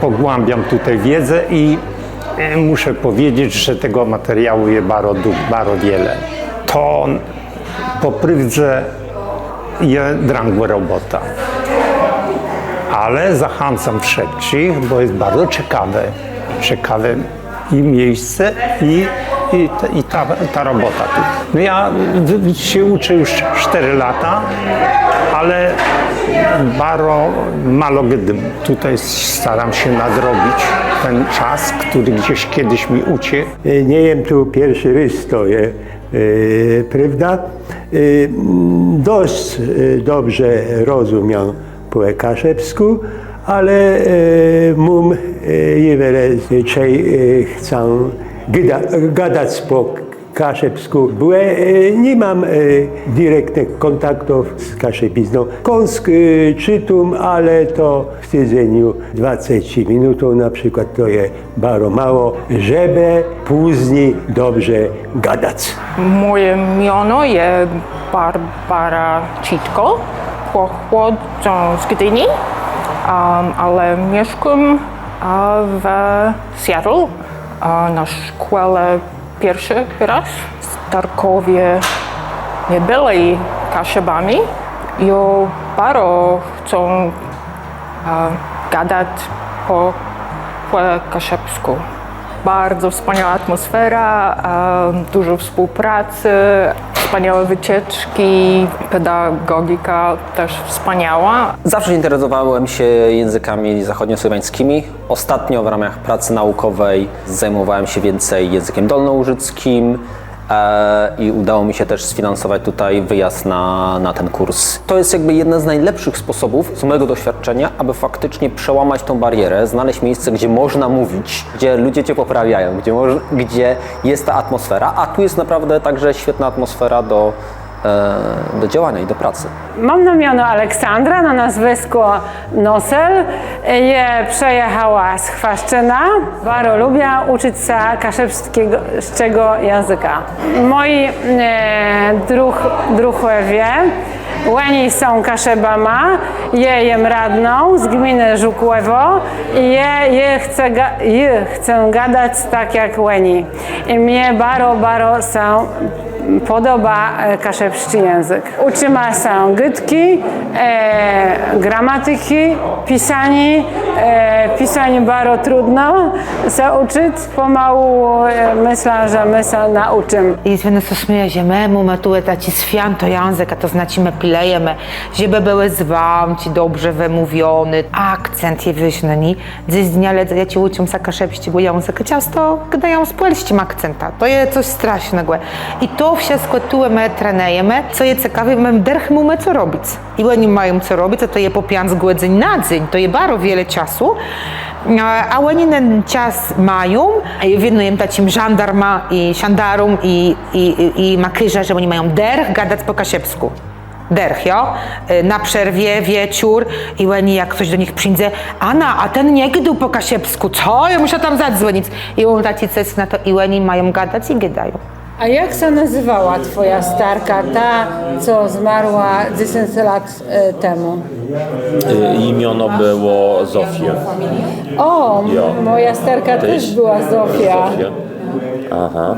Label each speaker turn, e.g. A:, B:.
A: pogłębiam tutaj wiedzę i e, muszę powiedzieć, że tego materiału jest bardzo, bardzo wiele. To po prywce jest drangła robota. Ale zachęcam wszystkich, bo jest bardzo ciekawe. Ciekawe i miejsce, i, i, i ta, ta robota. No ja się uczę już 4 lata, ale bardzo mało gdy tutaj staram się nadrobić ten czas, który gdzieś kiedyś mi uciekł.
B: E, Nie jem tu pierwszy rys to je, e, prawda? Mm, Dość dobrze rozumiem po ale e, mum e, niewiele dzisiaj e, chcę gada, gadać po kaszepsku, e, nie mam e, dyrektnych kontaktów z kaszepizną. Kąsk e, czytum, ale to w tydzieniu 20 minut na przykład to jest bardzo mało, żeby później dobrze gadać.
C: Moje miano jest Barbara Citko. Pochodzę z Gdyni, um, ale mieszkam w Seattle na szkole pierwszy raz. W Tarkowie nie byli kaszebami. Bardzo chcę a, gadać po, po kaszebsku. Bardzo wspaniała atmosfera, dużo współpracy, wspaniałe wycieczki, pedagogika też wspaniała.
D: Zawsze interesowałem się językami zachodniosłowiańskimi. Ostatnio w ramach pracy naukowej zajmowałem się więcej językiem dolnołużyckim i udało mi się też sfinansować tutaj wyjazd na, na ten kurs. To jest jakby jeden z najlepszych sposobów z mojego doświadczenia, aby faktycznie przełamać tą barierę, znaleźć miejsce, gdzie można mówić, gdzie ludzie cię poprawiają, gdzie, gdzie jest ta atmosfera, a tu jest naprawdę także świetna atmosfera do, e, do działania i do pracy.
E: Mam na imię Aleksandra, na nazwisko Nosel. Je przejechała z Chwaszczyna. Bardzo lubię uczyć się kaszebskiego języka. Moi e, druh, druhowie Łeni są kaszebama, je jem radną z gminy Żukłowo i je, je, chcę, ga- je chcę gadać tak jak Łeni. I mnie bardzo, bardzo się podoba e, kaszebski język. Uczymy się gytki, e, gramatyki, pisanie. E, pisanje baro trudno se učiti, pomału e, myślę, że my się nauczymy.
F: I zwiędno sosmyja ziememu, my tu ci święto język, a to znaczy my pilejemy, żeby były z wam, ci dobrze wymówiony, akcent je wyźnani. Dziś dnia lecę, ja ci uczę sakaszepści, bo język ciasto gdają z polskim akcenta. To jest coś strasznego. I to wszystko tu my trenujemy, co jest ciekawe, my derchmy co robić. I oni mają co robić, a to je po z godzin na dzień, to je baro wiele czasu. A oni ten czas mają, winuję takim żandarma i siandarom i, i, i, że oni mają derch gadać po kasiepsku. Derch, jo? Y, Na przerwie, wieczór i oni jak ktoś do nich przyjdzie, Anna, a ten nie gdał po kasiepsku, co? Ja muszę tam zadzwonić. I on taci coś na to i oni mają gadać i gadają.
E: A jak się nazywała twoja starka, ta, co zmarła 10 lat e, temu?
G: Y, Imiono było Zofia.
E: O,
G: Jo.
E: moja starka też była Zofia.
G: Zofia. Aha.